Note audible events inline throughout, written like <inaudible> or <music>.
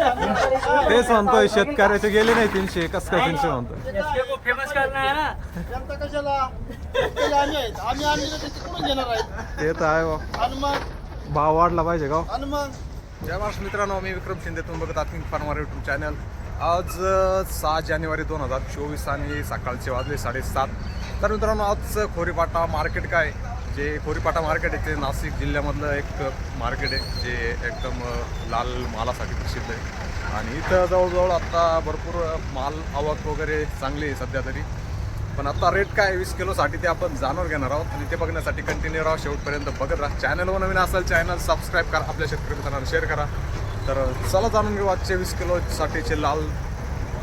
तेच म्हणतोय शेतकऱ्याचे गेले नाही तीनशे कस काय तीनशे म्हणतोय? फेमस करना है ना. जनता कशाला? शेतकरी आम्ही आहेत. आम्ही आणले तर ते कुठून घेणार आहेत? ते तर आहे बा. आणि मग? भाव वाढला पाहिजे? आणि मग? जय महाराष्ट्र मित्रांनो मी विक्रम शिंदे तुम्ही बघत आहात किंग फार्मर युट्यूब चॅनल आज सहा जानेवारी दोन हजार चोवीस आणि सकाळचे वाजले साडेसात. तर मित्रांनो आज खोरीपाटा मार्केट काय? जे खोरीपाटा मार्केट आहे ते नाशिक जिल्ह्यामधलं एक मार्केट आहे जे एकदम लाल मालासाठी प्रसिद्ध आहे. आणि इथं जवळजवळ आत्ता भरपूर माल आवक वगैरे चांगली आहे सध्या तरी. पण आत्ता रेट काय वीस किलोसाठी ते आपण जाणून घेणार आहोत. आणि ते बघण्यासाठी कंटिन्यू राहा. शेवटपर्यंत बघत राहा. चॅनलवर नवीन असेल चॅनल सबस्क्राईब करा. आपल्या शेतकरी मित्रांना शेअर करा. तर चला जाणून घेऊ आजचे वीस किलोसाठीचे लाल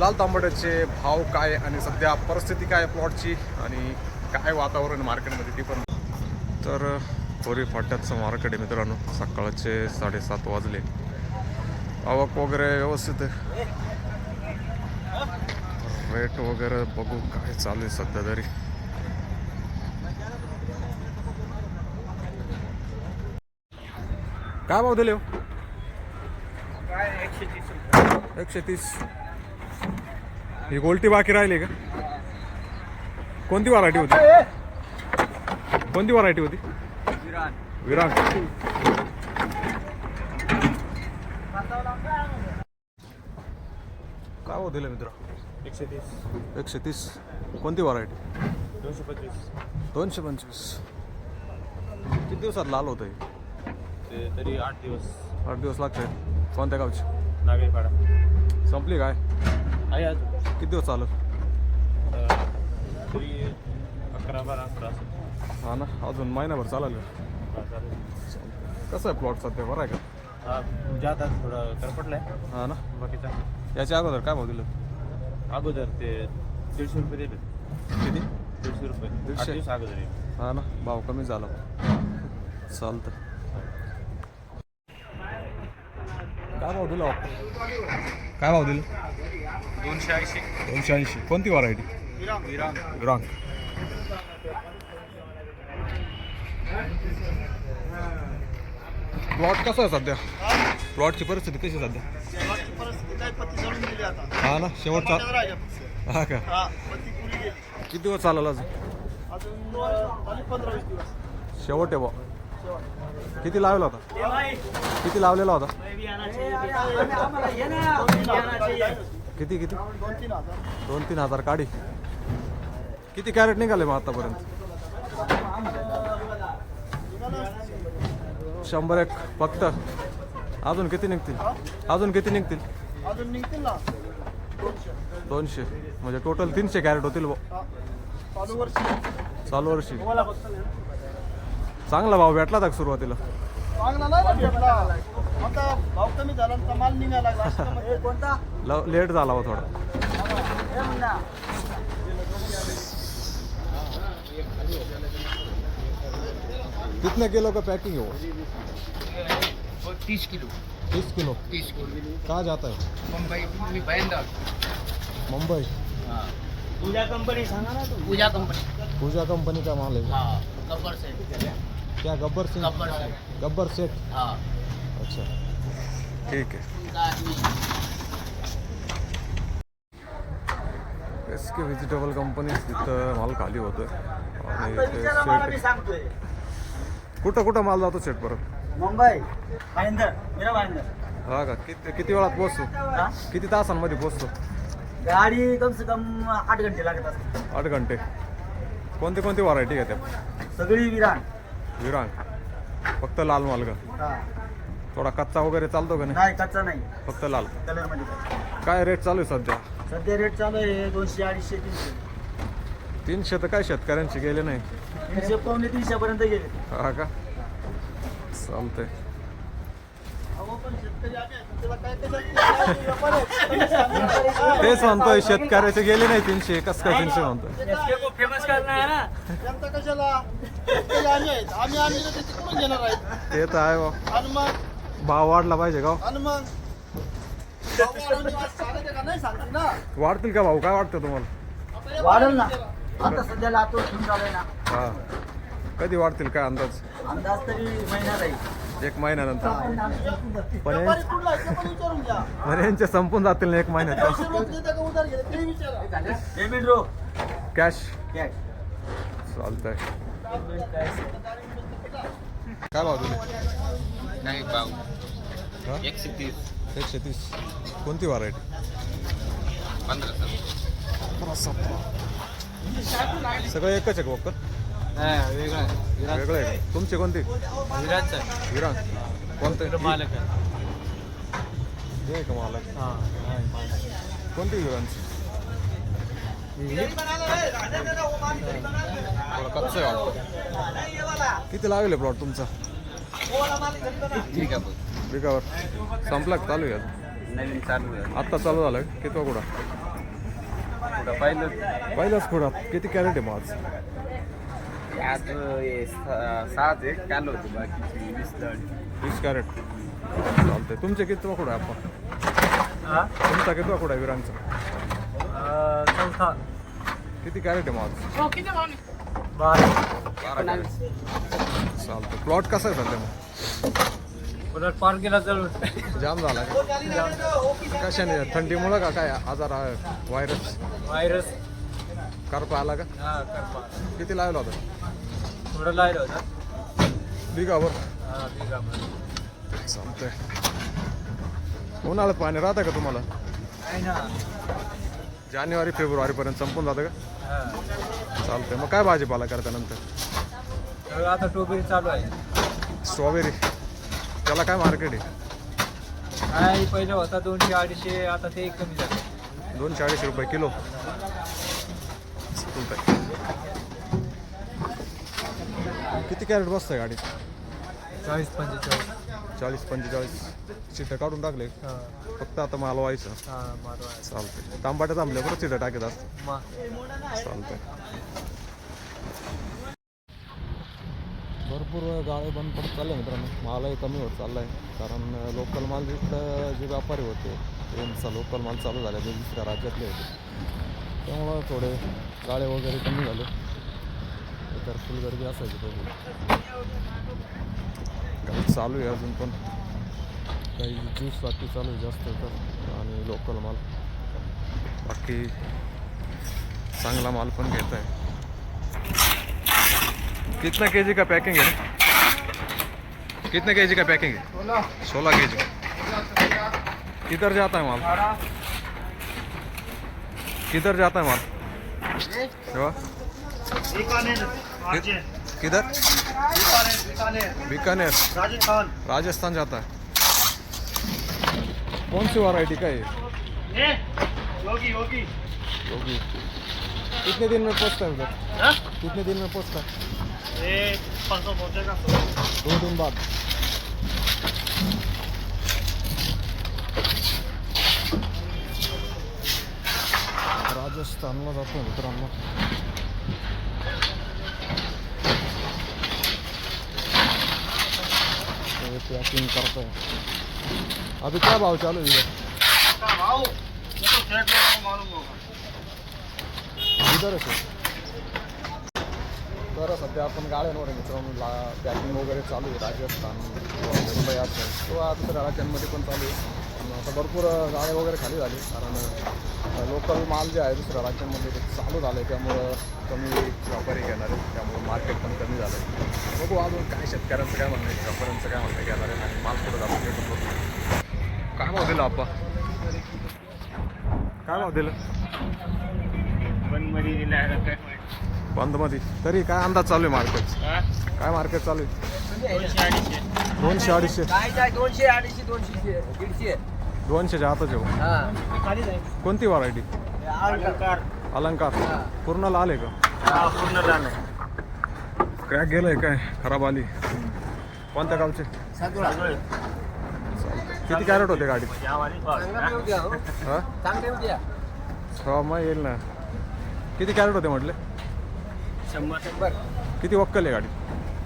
लाल तांबड्याचे भाव काय आणि सध्या परिस्थिती काय प्लॉटची आणि काय वातावरण मार्केटमध्ये ती पण तर कोरी फाट्याचं मार्केट आहे मित्रांनो. सकाळचे साडेसात वाजले. आवक वगैरे व्यवस्थित आहे. रेट वगैरे बघू काय चालू आहे सध्या तरी. काय भाव दिले एकशे तीस एकशे तीस. ही गोलटी बाकी राहिली का? कोणती व्हरायटी होती? कोणती व्हरायटी होती? विरान. विराट काय भाव दिले मित्र? एकशे तीस एकशे तीस कोणती व्हरायटी दोनशे पंचवीस दोनशे पंचवीस किती दिवसात लाल होतं हे? ते तरी आठ दिवस. आठ दिवस लागते कोणत्या गावची? नागरीपाडा संपली काय? आहे अजून. किती दिवस चालत? अं, तरी अकरा बारा अकरा असं. हा ना अजून महिनाभर चालेल का? कसं आहे प्लॉट सध्या? बरं आहे का? जात आज थोडं करपटलाय हा ना. बाकीचा? याच्या अगोदर काय भाव दिलं? अगोदर ते दीडशे रुपये दिले. किती? दीडशे रुपये. आठ दीडशे? दिवस अगोदर. हा ना भाव कमी झाला. चालतं. काय भाव दिला? काय भाव दिलं? दोनशे ऐंशी. दोनशे ऐंशी. कोणती व्हरायटी विरान ग्रांक प्लॉट कसा आहे सध्या? प्लॉटची परिस्थिती कशी आहे सध्या? हा ना शेवटचा. हा का? पत्ती पुरी गेली. किती दिवस चालेल अजून? शेवट आहे बा. किती लावला होता? किती लावलेला होता? किती किती दोन तीन हजार. दोन तीन हजार. काढी. किती कॅरेट निघाले मग आतापर्यंत? शंभर एक फक्त. अजून किती निघतील? अजून किती निघतील? अजून निघतील ना. दोनशे. म्हणजे टोटल तीनशे कॅरेट होतील. हा. चालू वर्षी. चांगला भाव भेटला का सुरुवातीला? चांगला नाही ना भेटला. <laughs> कितने किलो का पैकिंग है वो? तीस किलो। तीस किलो? तीस किलो। कहाँ जाता है मुंबई? मुंबई पूजा कंपनी सांगा ना तू पूजा कंपनी। पूजा कंपनी का माल है हाँ गब्बर से। क्या गब्बर सिंह गब्बर से। गब्बर सेठ? हाँ। अच्छा। ठीक है। एस के व्हेजिटेबल कंपनी तिथं माल खाली होतोय आणि कुठं कुठं माल जातो सेट परत? मुंबई भाईंदर मेरा भाईंदर. हा का? किती किती वेळात पोहोचतो? किती तासांमध्ये पोहोचतो? गाडी कम से कम आठ घंटे लागत असते. आठ घंटे. कोणती कोणती व्हरायटी घेत्या सगळी विरान. विरांग फक्त लाल माल का? थोडा कच्चा वगैरे चालतो का नाही? नाही कच्चा नाही. फक्त लाल. कलरमध्ये काय रेट चालू आहे सध्या? सध्या रेट चालू आहे दोनशे अडीचशे तीनशे. तीनशे तर काय शेतकऱ्यांचे गेले नाही. तीनशे पावणे तीनशे पर्यंत गेले. हा का? चालतंय. तेच म्हणतोय शेतकऱ्याचे गेले नाही तीनशे कस काय तीनशे म्हणतोय? फेमस है ते ते तर आहे भाव वाढला पाहिजे का? हो? वाढतील का भाऊ काय वाटतं तुम्हाला? वाढेल ना आता सध्या लातूर घेऊन चालू आहे ना हा. कधी वाढतील काय अंदाज? अंदाज तरी महिना राहील एक महिन्यानंतर. पण हे- बरं यांचे संपून जातील ना एक महिन्यात. पैसे रोख देता का उधार घेता ते विचारा. Payment row. कॅश चालतंय. काय भाव दिले? नाही भाऊ हा? एकशे तीस. एकशे तीस. कोणती व्हरायटी पंधरा सगळं एकच आहे का वक्कल वेगळा वेगळं आहे का? तुमची कोणती? विरांग कोणतं? मालक आहे हे आहे का मला हा कोणती विरांची थोडं कच्चं आहे वाटतं. किती लागले प्लॉट तुमचा? ठीक आहे भाऊ बिगावर. संपला का? चालू आहे अजून? नवीन चालू आहे. आत्ता चालू झालं किती कुठं? कुठं? पाहिलं पहिलाच कुठं? किती कॅरेट आहे आज? हे स- सहाच आहे काल होते बाकीची वीस दड वीस कॅरेट. चालतंय. तुमचे किती आहे आपण? तुमचा किती कुठं आहे विरांगचा चौथा. किती कॅरेट आहे माझ? बारा. चालतं प्लॉट कसा आहे सध्या मग? परत पार्कीला चालू जाम झाला का? कशाने? थंडीमुळं का काय? आजार आहे व्हायरस? व्हायरस. करपा आला का? हा करपा किती लावला होता? थोडं लायलं होतं. बिगावर हा चालतंय. उन्हाळ्यात पाणी राहतं का तुम्हाला? आहे ना. जानेवारी फेब्रुवारीपर्यंत संपून जातं का? हा. चालतंय. मग काय भाजीपाला करता नंतर? तर आता टोबरी चालू आहे. स्ट्रॉबेरी त्याला काय मार्केट आहे? काय पहिलं होता दोनशे अडीचशे आता ते कमी झालं. दोनशे अडीचशे रुपये किलो. किती कॅरेट बसतंय गाडी चाळीस पंचेचाळीस. चाळीस पंचेचाळीस चिठ्ठ्या काढून टाकले. फक्त आता माल व्हायचं. चालतंय. तांबाट्या थांबल्या बरं चिठ्ठ्या टाकत असत चालतंय. भरपूर गाळे बंद पडत चालले मित्रांनो. मालही कमी होत चाललाय. कारण लोकल माल इकडं जे व्यापारी होते त्यांचा लोकल माल चालू झाला ते दुसऱ्या राज्यातले होते. त्यामुळं थोडे गाळे वगैरे कमी झाले. तर फुल गर्दी असायची बघू काही चालू आहे अजून पण. काही ज्यूससाठी चालू आहे जास्त तर आणि लोकल माल. बाकी चांगला माल पण घेत आहे. कितना के जी का पैकिंग है कितने के जी का पैकिंग है सोलह. के जी किधर जाता है माल? किधर जाता है माल? सेवा? किधर? बीकानेर राजस्थान। राजस्थान जाता है। कौन सी वैरायटी का ये? योगी योगी। होगी कितने दिन में पहुँचता है उधर? कितने दिन में पहुँचता है? परसों पहुंचेगा दो दिन बाद। राजस्थानला जातो मित्रांनो. पॅकिंग करतोय. अभी क्या भाव चालू है इधर आहे तर सध्या आपण गाड्यांवर मित्रांनो. ला पॅकिंग वगैरे चालू आहे. राजस्थान किंवा मुंबई असेल किंवा दुसऱ्या राज्यांमध्ये पण चालू आहे. आता भरपूर गाड्या वगैरे खाली झाली. कारण लोकल माल जे आहे दुसऱ्या राज्यांमध्ये ते चालू झालं आहे त्यामुळं कमी व्यापारी घेणार आहे त्यामुळे मार्केट पण कमी झालं आहे बघू अजून काय शेतकऱ्यांचं काय म्हणणं आहे व्यापाऱ्यांचं काय म्हणणं घेणार आहे आणि माल पुढे जातो ते पण बघू. काय भाव दिला आपा काय भाव दिलं? पण मध्ये दिला बंदमध्ये तरी काय अंदाज चालू आहे मार्केट काय मार्केट चालू आहे? दोनशे अडीचशे. दोनशे अडीचशे. काय काय दोनशे अडीचशे दोनशे दीडशे. दोनशेच्या आतच येऊ हा. कोणती व्हरायटी अलंकार. अलंकार. पूर्ण लाल आहे का? हा पूर्ण झालं क्रॅक गेलंय काय? खराब आली. कोणत्या गावचे? किती कॅरेट होते उद्या हो. मग येईल ना. किती कॅरेट होते म्हटले? शंभर. किती वक्कल आहे गाडी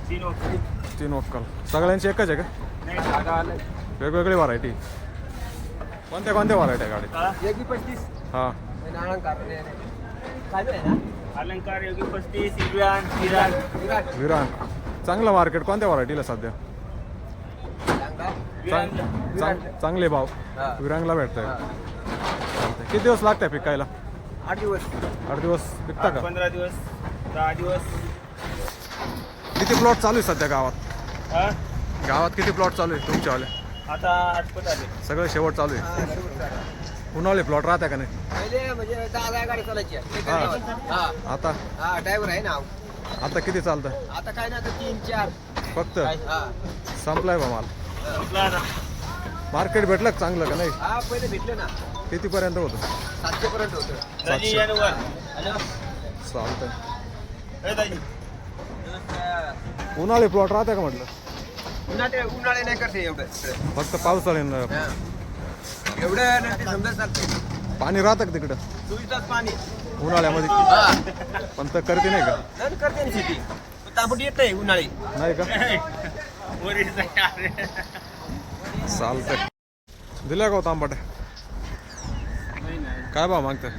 तीन वक्कल. तीन वक्कल. सगळ्यांची एकच आहे का? नाही साधा आलं वेगवेगळी व्हरायटी कोणत्या कोणत्या व्हरायटी आहे गाडीत योगी पस्तीस. हां. अलंकार काय आहे ना? अलंकार योगी पस्तीस विराट विराट. विरांग चांगलं मार्केट कोणत्या व्हरायटीला सध्या? चांग- चांग- चांगले भाव. विरांगला भेटतंय. चालतंय. किती दिवस लागतंय पिकायला? आठ दिवस. आठ दिवस पिकता का? पंधरा दिवस दहा दिवस. किती प्लॉट चालू आहे सध्या गावात? गावात किती प्लॉट चालू आहे तुमच्यावाले? आता आठपत आले. सगळं शेवट चालू आहे. उन्हाळे प्लॉट राहत्या का नाही? पहिले म्हणजे दहा दहा गाडी चालायची हा. हा. आता? हा ड्रायव्हर आहे ना आता किती चालतं? आता काय ना आता तीन चार. फक्त? हा. संपलाय बा माल. मार्केट भेटलं का चांगलं का नाही? हा पहिले भेटले ना. कितीपर्यंत होतं? सातशे. पर्यंत होतं सातशे चालतंय. उन्हाळे प्लॉट राहत्या का म्हटलं? उन्हाळे उन्हाळे नाही करते एवढं. फक्त पावसाळ्यानं हा. एवढं नाही ते समजा चालते पाणी राहतं का तिकडं? चोवीस पाणी. उन्हाळ्यामध्ये. हा. पण तर करते नाही का? नाही करते ना शेती. तांबडी येत नाही उन्हाळी. नाही का? चालतंय. दिल्या का हो तांबट? काय भाव मागताय?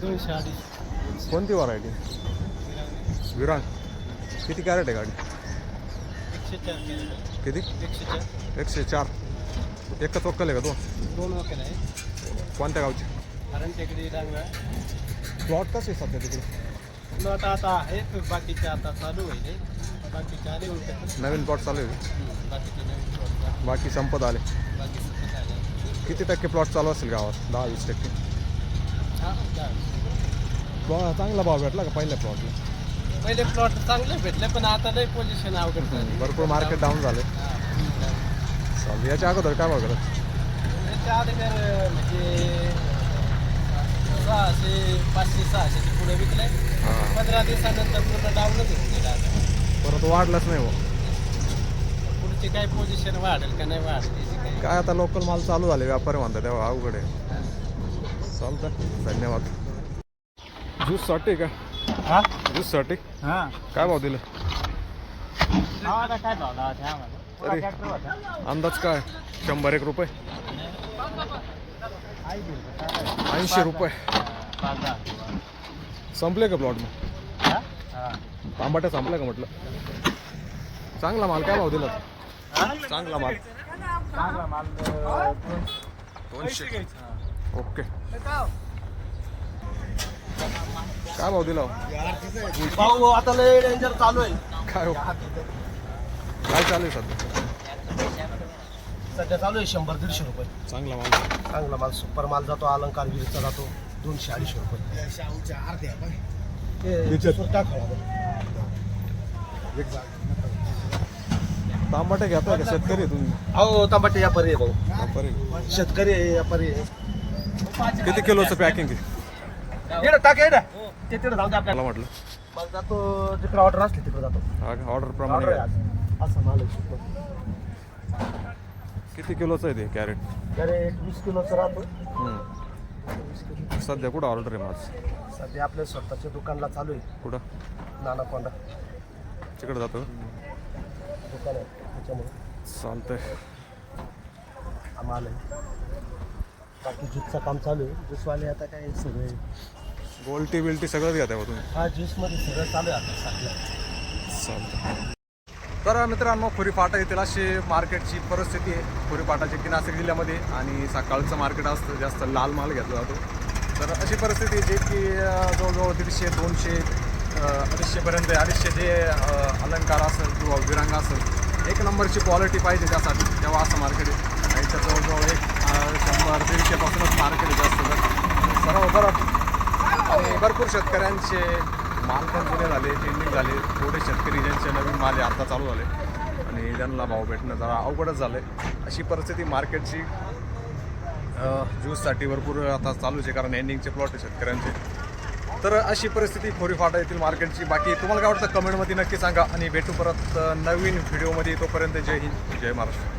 दोनशे अडीचशे. कोणती व्हरायटी? विरांग. किती कॅरेट आहे गाडी? किती? एकशे चार। एकच वक्कल आहे का तो दोन वकील आहे. कोणत्या गावची? कारण टेकडी डांगळा प्लॉट कसे आहे सध्या तिकडे? प्लॉट आता आहेत बाकीचे आता चालू होईल बाकीचे आले होते नवीन प्लॉट चालू आहे? बाकीचे नवीन plot बाकी संपत आले. बाकी सगळं आले. किती टक्के प्लॉट चालू असेल गावात? दहा वीस टक्के. हा चांगला भाव भेटला का पहिल्या प्लॉटला पहिले प्लॉट चांगले भेटले पण आता लई पोझिशन अवघड झाली. भरपूर मार्केट डाऊन झाले. चालू याच्या अगोदर काय भाव करत त्याच्या अगोदर म्हणजे सहाशे पाचशे सहाशे पुढे विकले. पंधरा दिवसानंतर पूर्ण डाऊनच परत वाढलंच नाही हो. पुढची काय पोझिशन वाढेल का नाही वाढेल काही काय आता लोकल माल चालू झाले व्यापारी म्हणतात तेव्हा अवघड आहे. चालतं धन्यवाद. ज्यूससाठी का? हा? हा. काय भाव दिलं? आता काय भावला होता आम्हाला? तरी. ट्रॅक्टर होता. अंदाज काय? शंभर एक रुपये? आई? ऐंशी रुपये. पाच दहा. संपले का प्लॉट मग? हा? हा. तांबाट्या संपल्या का म्हटलं? चांगला माल काय भाव दिला? चांगला माल. चांगला माल अं, दोनशे. ओके. काय भाव दिला हो? भाऊ आता लय डेंजर चालू आहे. काय हो? काय चालू आहे सध्या? सध्या चालू आहे शंभर दीडशे रुपये. चांगला माल. चांगला माल सुपर माल जातो अलंकार विरीचा जातो दोनशे अडीचशे रुपये. ते टाक तांबाटे घेताय का? शेतकरी आहे तुम्ही? अहो टमाटे व्यापारी आहे भाऊ. शेतकरी आहे व्यापारी आहे. किती किलोचं पॅकिंग आहे? येडं टाक येडं ते तिकडे जाऊ दे आपल्याला. मला म्हटलं. जातो जिकडे ऑर्डर असली तिकडे जातो. हा ऑर्डर ऑर्डर प्रमाणे आहे घ्या. आज. असं माल आहे. किती किलोचं आहे ते कॅरेट अरे एक वीस किलोचं राहतो. हम्म. वीस किलो. सध्या कुठं ऑर्डर आहे माझं सध्या आपल्या स्वतःच्या दुकानला चालू आहे. कुठं? नानाकोंडा तिकडे जातो दुकान आहे त्याच्यामुळे. चालतंय. हा माल आहे. बाकी ज्यूसचं काम चालू आहे ज्यूसवाले आता काय सगळे गोल्टी बिल्टी सगळंच घेताय बा तुम्ही. हा ज्यूसमध्ये सगळं चालू आहे आता सध्या. चालतं तर मित्रांनो खुरीपाटा येथील अशी मार्केटची परिस्थिती आहे. खुरीपाटाची की नाशिक जिल्ह्यामध्ये आणि सकाळचं मार्केट असतं जास्त लाल माल घेतला जातो. तर अशी परिस्थिती आहे जे की अं, जवळजवळ दीडशे दोनशे अं, अडीचशेपर्यंत अडीचशे जे अं, अलंकार असेल किंवा विरांग असेल एक नंबरची क्वालिटी पाहिजे त्यासाठी. तेव्हा असं मार्केट आहे. आणि जवळजवळ एक अं, शंभर दीडशेपासूनच मार्केट आहे जास्त तर सर्व बरं आणि भरपूर शेतकऱ्यांचे माल पण जुने झाले ट्रेंडिंग झाले. थोडे शेतकरी ज्यांचे नवीन माल आहे आता चालू झाले. आणि त्यांना भाव भेटणं जरा अवघडच झालं आहे अशी परिस्थिती मार्केटची ज्यूससाठी भरपूर आता चालूच आहे कारण एंडिंगचे प्लॉट आहे शेतकऱ्यांचे. तर अशी परिस्थिती खोरीफाटा येथील मार्केटची. बाकी तुम्हाला काय वाटतं? कमेंटमध्ये नक्की सांगा. आणि भेटू परत नवीन व्हिडिओमध्ये तोपर्यंत जय हिंद जय महाराष्ट्र.